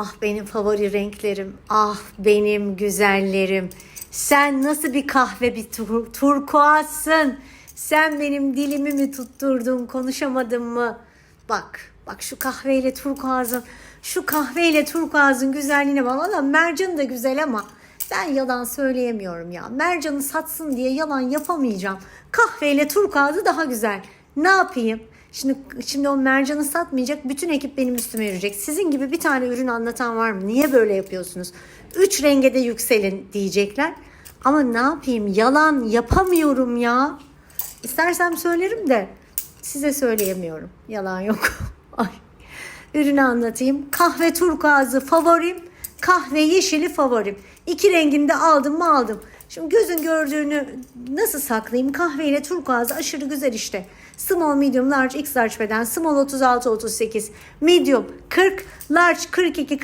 Ah benim favori renklerim. Ah benim güzellerim. Sen nasıl bir kahve bir tur, turkuazsın. Sen benim dilimi mi tutturdun konuşamadım mı? Bak bak şu kahveyle turkuazın şu kahveyle turkuazın güzelliğine bak. Valla mercan da güzel ama ben yalan söyleyemiyorum ya. Mercanı satsın diye yalan yapamayacağım. Kahveyle turkuazı daha güzel. Ne yapayım? Şimdi şimdi o mercanı satmayacak. Bütün ekip benim üstüme yürüyecek. Sizin gibi bir tane ürün anlatan var mı? Niye böyle yapıyorsunuz? Üç renge de yükselin diyecekler. Ama ne yapayım? Yalan yapamıyorum ya. İstersem söylerim de size söyleyemiyorum. Yalan yok. Ay. Ürünü anlatayım. Kahve turkuazı favorim. Kahve yeşili favorim. İki rengini de aldım mı aldım. Şimdi gözün gördüğünü nasıl saklayayım? Kahve ile turkuazı aşırı güzel işte. Small, medium, large, x large beden. Small 36, 38. Medium 40, large 42,